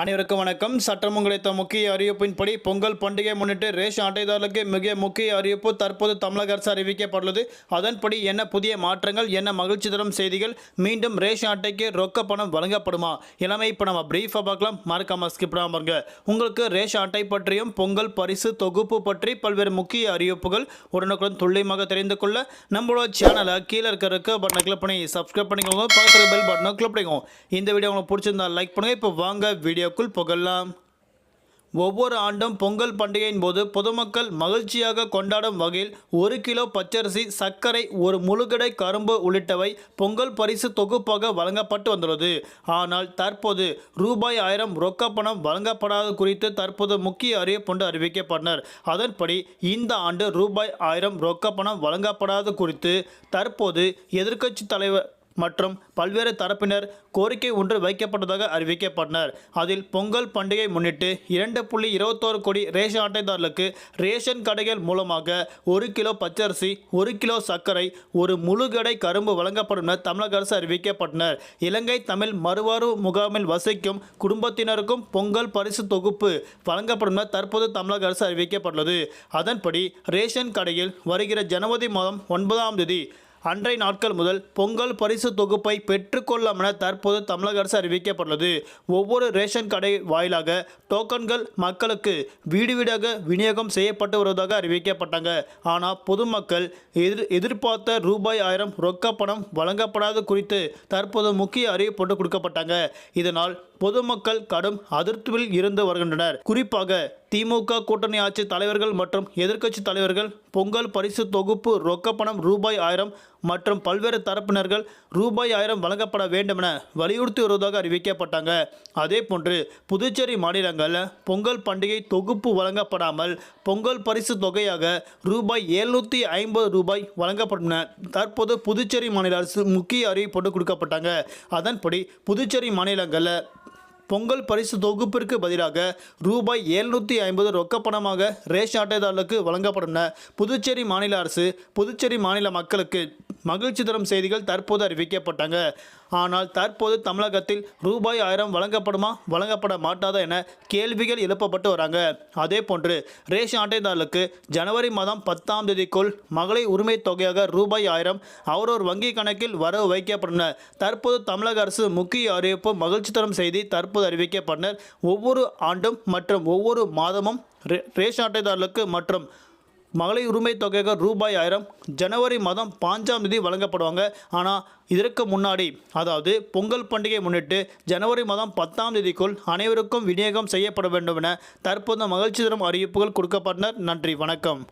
அனைவருக்கும் வணக்கம். சட்டம் கிடைத்த முக்கிய அறிவிப்பின்படி பொங்கல் பண்டிகை முன்னிட்டு ரேஷன் அட்டைதாரர்களுக்கு மிக முக்கிய அறிவிப்பு தற்போது தமிழக அரசு அறிவிக்கப்பட்டுள்ளது. அதன்படி என்ன புதிய மாற்றங்கள் என்ன மகிழ்ச்சி தரும் செய்திகள் மீண்டும் ரேஷன் அட்டைக்கு ரொக்க பணம் வழங்கப்படுமா? இளமை இப்போ நம்ம பிரீஃபாக பார்க்கலாம். மறக்காம ஸ்கிப் பாருங்க. உங்களுக்கு ரேஷன் அட்டை பற்றியும் பொங்கல் பரிசு தொகுப்பு பற்றி பல்வேறு முக்கிய அறிவிப்புகள் உடனுக்குடன் துல்லியமாக தெரிந்து கொள்ள நம்மளோட சேனலை கீழே இருக்க பட்டனை கிளிக் பண்ணி சப்ஸ்கிரைப் பண்ணிக்கோங்க. பக்கத்தில் பெல் பட்டனை கிளிக் பண்ணிக்கோங்க. இந்த வீடியோ உங்களுக்கு பிடிச்சிருந்தா லைக் பண்ணுங்கள் இப்போ வாங்க வீடியோ பண்டிகைக்குள் புகழலாம். ஒவ்வொரு ஆண்டும் பொங்கல் பண்டிகையின் போது பொதுமக்கள் மகிழ்ச்சியாக கொண்டாடும் வகையில் ஒரு கிலோ பச்சரிசி சர்க்கரை ஒரு முழுகடை கரும்பு உள்ளிட்டவை பொங்கல் பரிசு தொகுப்பாக வழங்கப்பட்டு வந்துள்ளது. ஆனால் தற்போது ரூபாய் ஆயிரம் ரொக்க பணம் வழங்கப்படாத குறித்து தற்போது முக்கிய அறிவிப்புண்டு அறிவிக்கப்பட்டனர். அதன்படி இந்த ஆண்டு ரூபாய் ஆயிரம் ரொக்க பணம் வழங்கப்படாத குறித்து தற்போது எதிர்க்கட்சி தலைவர் மற்றும் பல்வேறு தரப்பினர் கோரிக்கை ஒன்று வைக்கப்பட்டதாக அறிவிக்கப்பட்டனர். அதில் பொங்கல் பண்டிகை முன்னிட்டு இரண்டு புள்ளி இருபத்தோரு கோடி ரேஷன் அட்டைதாரர்களுக்கு ரேஷன் கடைகள் மூலமாக ஒரு கிலோ பச்சரிசி ஒரு கிலோ சர்க்கரை ஒரு முழுகடை கரும்பு வழங்கப்படும் என தமிழக அரசு அறிவிக்கப்பட்டனர். இலங்கை தமிழ் மறுவாழ்வு முகாமில் வசிக்கும் குடும்பத்தினருக்கும் பொங்கல் பரிசு தொகுப்பு வழங்கப்படும் என தற்போது தமிழக அரசு அறிவிக்கப்பட்டுள்ளது. அதன்படி ரேஷன் கடையில் வருகிற ஜனவரி மாதம் ஒன்பதாம் தேதி அன்றைய நாட்கள் முதல் பொங்கல் பரிசு தொகுப்பை பெற்றுக்கொள்ளாம் என தற்போது தமிழக அரசு அறிவிக்கப்பட்டுள்ளது. ஒவ்வொரு ரேஷன் கடை வாயிலாக டோக்கன்கள் மக்களுக்கு வீடு வீடாக விநியோகம் செய்யப்பட்டு வருவதாக அறிவிக்கப்பட்டாங்க. ஆனால் பொதுமக்கள் எதிர் எதிர்பார்த்த ரூபாய் ஆயிரம் ரொக்க பணம் வழங்கப்படாத குறித்து தற்போது முக்கிய அறிவிப்பு கொடுக்கப்பட்டாங்க. இதனால் பொதுமக்கள் கடும் அதிருப்தியில் இருந்து வருகின்றனர். குறிப்பாக திமுக கூட்டணி ஆட்சி தலைவர்கள் மற்றும் எதிர்க்கட்சி தலைவர்கள் பொங்கல் பரிசு தொகுப்பு ரொக்கப்பணம் ரூபாய் ஆயிரம் மற்றும் பல்வேறு தரப்பினர்கள் ரூபாய் ஆயிரம் வழங்கப்பட வேண்டும் என வலியுறுத்தி வருவதாக அறிவிக்கப்பட்டாங்க. அதே போன்று புதுச்சேரி மாநிலங்களில் பொங்கல் பண்டிகை தொகுப்பு வழங்கப்படாமல் பொங்கல் பரிசு தொகையாக ரூபாய் எழுநூற்றி ஐம்பது ரூபாய் வழங்கப்படும் என தற்போது புதுச்சேரி மாநில அரசு முக்கிய அறிவிப்பு கொடுக்கப்பட்டாங்க. அதன்படி புதுச்சேரி மாநிலங்களில் பொங்கல் பரிசு தொகுப்பிற்கு பதிலாக ரூபாய் எழுநூற்றி ஐம்பது ரொக்கப்பணமாக ரேஷன் அட்டைதாரர்களுக்கு வழங்கப்படும் என புதுச்சேரி மாநில அரசு புதுச்சேரி மாநில மக்களுக்கு மகிழ்ச்சி தரும் செய்திகள் தற்போது அறிவிக்கப்பட்டாங்க. ஆனால் தற்போது தமிழகத்தில் ரூபாய் ஆயிரம் வழங்கப்படுமா வழங்கப்பட மாட்டாதா என கேள்விகள் எழுப்பப்பட்டு வராங்க. அதே போன்று ரேஷன் அட்டைதாரர்களுக்கு ஜனவரி மாதம் பத்தாம் தேதிக்குள் மகளிர் உரிமை தொகையாக ரூபாய் ஆயிரம் அவரோர் வங்கி கணக்கில் வரவு வைக்கப்படும் தற்போது தமிழக அரசு முக்கிய அறிவிப்பு மகிழ்ச்சி தரும் செய்தி தற்போது அறிவிக்கப்பட்டனர். ஒவ்வொரு ஆண்டும் மற்றும் ஒவ்வொரு மாதமும் ரே- ரேஷன் அட்டைதாரர்களுக்கு மற்றும் மகளிர் உரிமை தொகையாக ரூபாய் ஆயிரம் ஜனவரி மாதம் பாஞ்சாம் தேதி வழங்கப்படுவாங்க. ஆனால் இதற்கு முன்னாடி அதாவது பொங்கல் பண்டிகை முன்னிட்டு ஜனவரி மாதம் பத்தாம் தேதிக்குள் அனைவருக்கும் விநியோகம் செய்யப்பட வேண்டும் என தற்போது மகிழ்ச்சி தரும் அறிவிப்புகள் கொடுக்கப்பட்டனர். நன்றி வணக்கம்.